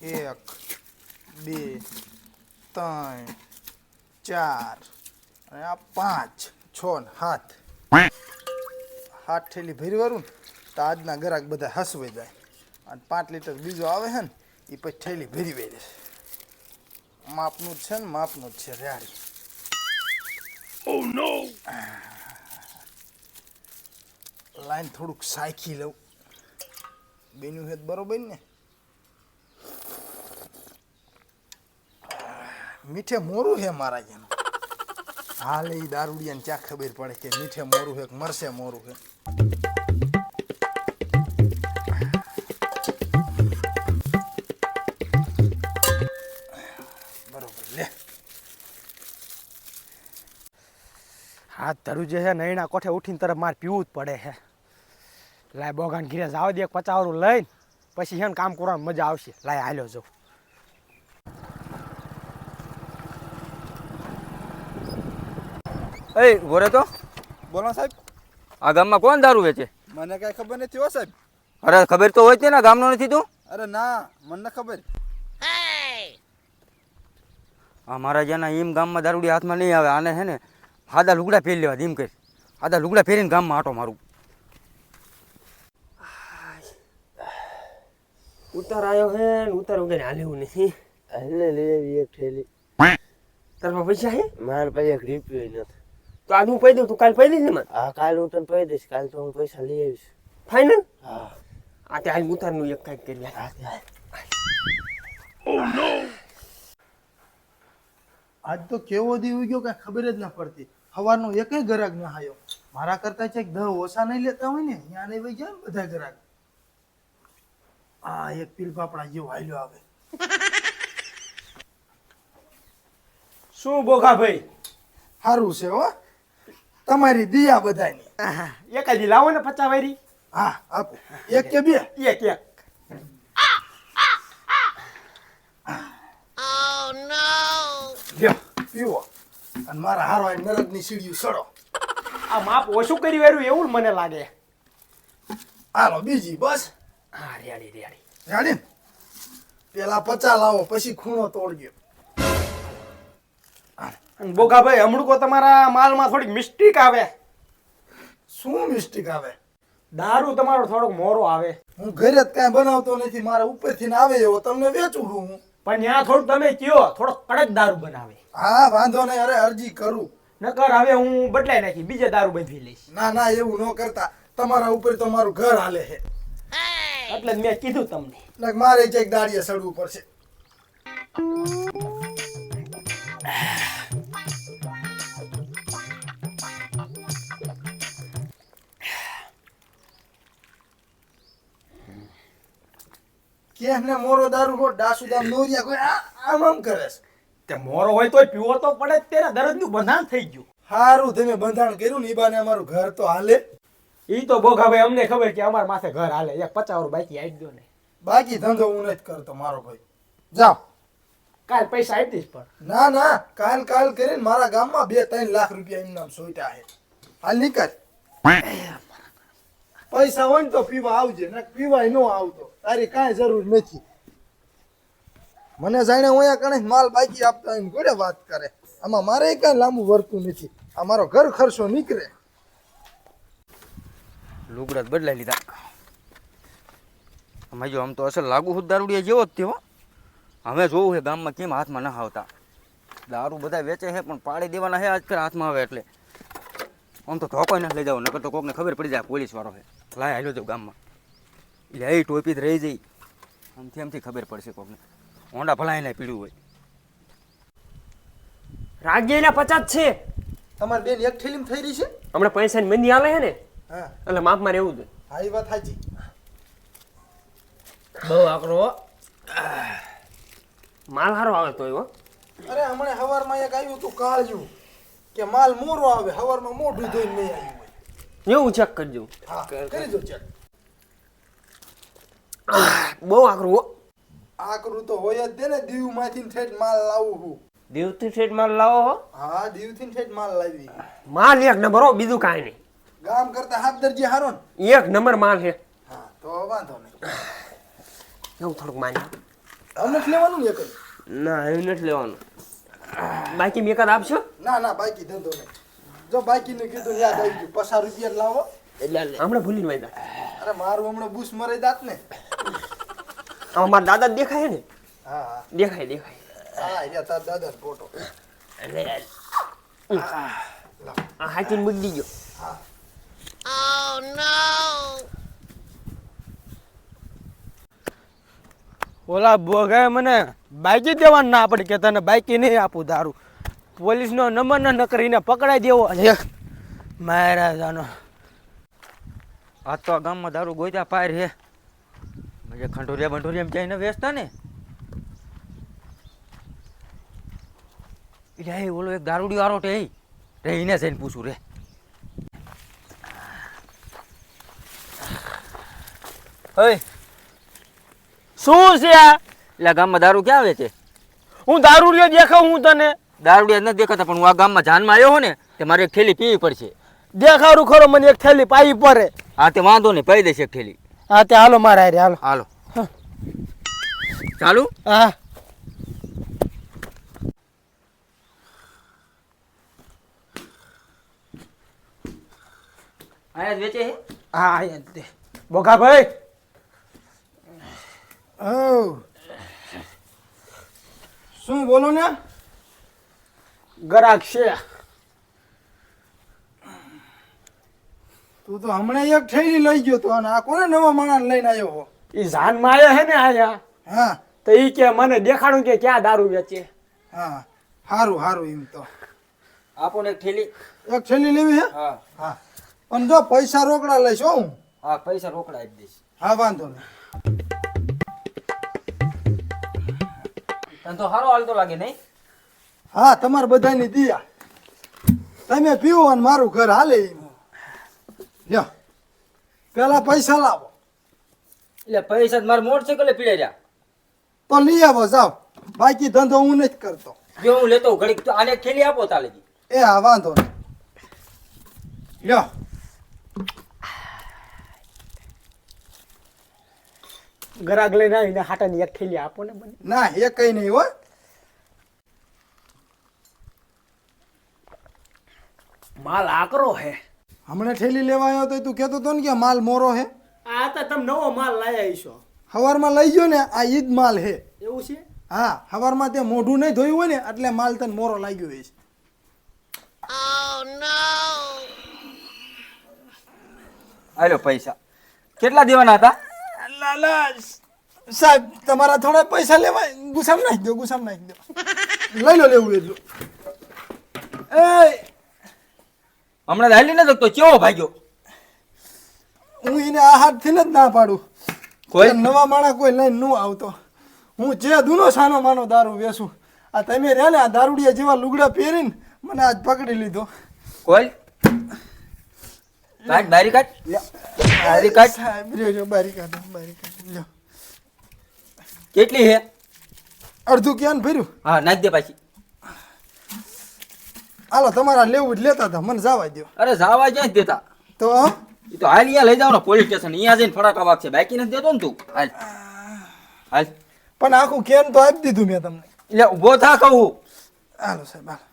એક બે ત્રણ ચાર અને આ પાંચ છ ને સાત સાત થેલી ભરી વરું ને તો આજના ગ્રાહક બધા હસવાઈ જાય. અને પાંચ લીટર બીજો આવે છે ને એ પછી થેલી ભરી વહી દેશે માપનું જ છે ને માપનું જ છે રેડી. લાઈન થોડુંક સાયખી લઉં. બેનું હેત બરોબર ને? મીઠે મોરું હે મારા જેનું. હાલ એ દારૂડિયાને ક્યાં ખબર પડે કે મીઠે મોરું હે મરશે મોરું હે. બરોબર, લે. હાથ તારું જે છે નૈણા કોઠે ઉઠીને તરફ મારે પીવું જ પડે છે લાય બોગાન ઘીરે જાવ દે પચાવરું લઈને, પછી છે કામ કરવાની મજા આવશે. લાય હાલ્યો જો એ ગોરે તો? બોલો સાહેબ. આ ગામમાં કોણ દારૂ વેચે? મને કઈ ખબર નથી હો સાહેબ. અરે ખબર તો હોય છે ને ગામનો નથી તું? અરે ના મને ખબર. અમારા મારા જેના એમ ગામમાં દારૂડી હાથમાં નહીં આવે આને છે ને સાદા લુગડા પહેરી લેવા એમ કરી સાદા લુગડા પહેરીને ગામમાં આટો મારું. ઉતાર આવ્યો હે ને ઉતાર વગર હાલ્યું નથી. એટલે લઈ આવી એક થેલી તારા પૈસા હે? મારા પાસે એક રૂપિયો નથી. તો આજ હું પહી દઉં તું કાલ પહી દઈશ ને મને? હા કાલ હું તને પહી દઈશ કાલ તો હું પૈસા લઈ આવીશ. ફાઇનલ હા. આ તે હાલ ઉતારનું એક કાંઈક કરી હા આજ તો કેવો દી ગયો કઈ ખબર જ ના પડતી. સવારનો એકય ગ્રાહક ના આવ્યો મારા કરતા છે દહ ઓછા નહીં લેતા હોય ને ત્યાં નહીં વહી જાય બધા ગ્રાહક. આ એક પીલ પાપડા જેવો હાલ્યો આવે. શું બોખા ભાઈ? સારું છે હો. તમારી દિયા બધાની એક જ લાવો ને પચા વારી હા આપો. એક કે બે? એક એક. પીવો. અને મારા હારો નરકની સીડીયું સડો. આ માપ ઓછું કરી વાર્યું એવું મને લાગે. હાલો બીજી બસ. હા રેડી રેડી. રેડી પેલા પચા લાવો પછી ખૂણો તોડજો. અને બોગાભાઈ હમણું તમારા માલમાં થોડીક મિસ્ટેક આવે. શું મિસ્ટેક આવે? દારૂ તમારો થોડોક મોરો આવે. હું ઘરે જ કાંઈ બનાવતો નથી મારા ઉપરથી આવે એવો તમને વેચું છું હું. પણ ત્યાં થોડુંક તમે કયો થોડોક કડક દારૂ બનાવે. હા વાંધો નહીં અરે અરજી કરું. નકર હવે હું બદલાઈ નાખી બીજે દારૂ બંધી લઈશ. ના ના એવું ન કરતા. તમારા ઉપર તો મારું ઘર હાલે છે. એટલે મેં કીધું તમને. એટલે મારે એક દાડીએ સડવું પડશે. ક્યાં ને મોરો દારૂ હો ડાસુદામ નોરિયા કોઈ આમ આમ કરે છે. તે મોરો હોય તોય પીવો તો પડે જ તેના દરજનું બંધાણ થઈ ગયું. હારું તમે બંધાણ કર્યું ને બાને અમારું ઘર તો હાલે. ઈ તો બોગાભાઈ અમને ખબર કે અમારા માથે ઘર હાલે. એક પચાસ બાકી આવી દો ને. બાકી ધંધો હું નથી કરતો મારો ભાઈ. જાઓ. કાલ પૈસા આપી દઈશ પણ. ના ના કાલ કાલ કરીને મારા ગામમાં બે ત્રણ લાખ રૂપિયા એમના સોઈટા છે. હાલ નીકળ. પૈસા હોય ને તો પીવા આવજે, ને પીવાય નો આવતો. તારી કાંઈ જરૂર નથી. મને જાણે અહીંયા કણે માલ બાકી આપતા એમ ને ઘોડે વાત કરે. આમાં મારે કાંઈ લાંબુ વર્તું નથી. આ મારો ઘર ખર્ચો નીકળે. લુગડા બદલાઈ લીધા. અમે જો આમ તો અસલ લાગુ હું દારૂડિયા જેવો જ તેવો હવે જોવું છે ગામમાં કેમ હાથમાં ના આવતા. દારૂ બધા વેચે છે પણ પાડી દેવાના છે આજકાલ હાથમાં આવે એટલે. આમ તો ધોકો ના લઈ જાવ નકર તો કોકને ખબર પડી જાય પોલીસ વાળો છે. લાય હાલ્યો જાવ ગામમાં. એટલે એ ટોપી જ રહી જઈ. આમથી એમથી ખબર પડશે કોકને. હોંડા ભલાય ને પીડ્યું હોય. રાગીના પચાસ છે. તમારી બેન એક ઠેલીમ થઈ રહી છે? હમણાં પૈસાની મંદી આવે છે ને? હા. એટલે માપમાં રહેવું જોઈએ હા એ વાત સાચી બહુ આકરો. હો. માલ હારો આવે તો હો. અરે હમણાં હવારમાં એક આવ્યું હતું કાળજું કે માલ મોરો આવે હવારમાં મોઢું ધોઈને નહીં આવ્યું હોય. એવું ચેક કરજો. હા કરી દો ચેક બહુ આકરું આકરું તો હોય જ ને દીવમાંથી ઠેઠ માલ લાવું હું. દીવથી ઠેઠ માલ લાવો હો. હા દીવથી ઠેઠ માલ લાવી. માલ એક નંબર હો બીજું કાંઈ નહીં. ગામ કરતા હાથ દરજી હારો ને. એક નંબર માલ છે. હા તો વાંધો નહીં. એવું થોડુંક માની અમને જ લેવાનું ને ના એવું નથી લેવાનું. બાકી મેકર આપશો? ના ના બાકી ધંધો નહીં. જો બાકીનું કીધું યાદ આવી ગયું. પચાસ રૂપિયા લાવો. એટલે હમણાં ભૂલી વાયદા. અરે મારું હમણાં બુશ મરે દાંત ને. આમાં મારા દાદા દેખાય ને? હા હા. દેખાય દેખાય. હા તાર દાદા ફોટો એટલે આ હાચીને મૂકી દીજો. ઓલા બોગાએ મને બાઈકી દેવાનું ના પડી કે તને બાઈકી નહીં આપું દારૂ પોલીસનો નંબર ન કરીને પકડાઈ દેવો. છે મારા જાનો આ તો ગામમાં દારૂ ગોત્યા પાર હે. મજે ખંડોરિયા બંડોરિયા જઈને વેચતા ને. એ ઓલો એક દારૂડી વાળો ટે રે એને જઈને પૂછું રે. ઓય શું છે આ? એટલે ગામમાં દારૂ ક્યાં વેચે? હું દારૂ લ્યો દેખાવ હું તને. દારૂડિયા નથી દેખાતા પણ હું આ ગામમાં જાનમાં આવ્યો હો ને તે મારે એક થેલી પીવી પડશે. દેખાડું ખરો મને એક થેલી પાઈ પડે. હા તે વાંધો નહીં પાઈ દેશે એક થેલી. હા તે હાલો મારા હારે હાલો. હાલો. ચાલુ? હા. આયા જ વેચે હા? અહીંયા જ તે બોગા ભાઈ ઓ. શું બોલો ને? ગરાક છે. તું તો હમણાં એક થેલી લઈ ગયો તો અને આ કોને નવા માણસ લઈને આવ્યો હો? એ જાનમાં આયા હે ને આયા? હા. તો એ કે મને દેખાડું કે ક્યાં દારૂ વેચે? હા. સારું સારું એમ તો. આપો ને એક થેલી એક થેલી લેવી હે? હા. હા. પણ જો પૈસા રોકડા લઈશ હું હા. પૈસા રોકડા આપી દઈશ. હા વાંધો નહીં. તને તો સારો હાલતો લાગે નહીં? હા તમારે બધાની દિયા. તમે પીવો અને મારું ઘર હાલે લ્યો. પેલા પૈસા લાવો. એટલે પૈસા મારે મોટરસાઇકલે પીડે રહ્યા. તો લઈ આવો જાઓ. બાકી ધંધો હું નથી કરતો. જો હું લેતો ઘડીક તો આને એક થેલી આપો તાલે એ હા વાંધો નહીં. લ્યો. ગરાગ લઈને આવીને હાટાની એક થેલી આપો ને ના એ કઈ નહીં હો. માલ આકરો હે. હમણાં ઠેલી લેવા આવ્યો તો તું કહેતો હતો ને કે માલ મોરો હે. આ તો તમે નવો માલ લાયા છો હવારમાં લઈ ગયો ને આ ઈદ માલ હે. એવું છે? હા હવારમાં તે મોઢું નહીં ધોયું હોય ને એટલે માલ તને મોરો લાગ્યો હોય છે આલો પૈસા. કેટલા દેવાના હતા? લાલા સાહેબ તમારા થોડા પૈસા લેવા ગુસામ નાખી દો ગુસામ નાખી દો. લઈ લો લેવું એટલું. એ હમણાં હાલી ન શકતો કેવો ભાગ્યો? હું એને આ હાથથી જ ના પાડું. કોઈ? નવા માણા કોઈ લઈને ન આવતો. હું જે દૂનો સાનો માનો દારૂ વેસું આ તમે રહ્યા ને આ દારૂડિયા જેવા લુગડા પહેરીને મને આજ પકડી લીધો. કોઈ? કાટ બારી કાટ બારી કાટ રહ્યો, બારી કાટ બારી કાટ કેટલી હે? અડધું ક્યાં ભર્યું? હા નાખ દે પાછી. હાલો તમારા લેવું જ લેતા હતા. મને જવા દો અરે જવા ક્યાં જ દેતા? તો એ તો હાલ અહીંયા લઈ જાવ ને પોલીસ સ્ટેશન અહીંયા જઈને ફટાકા વાગશે બાકી નથી દેતો ને તું? હાલ. હાલ. પણ આખું કેન તો આપી દીધું મેં તમને. એટલે ઊભો થા કહું. હાલો સાહેબ હાલો.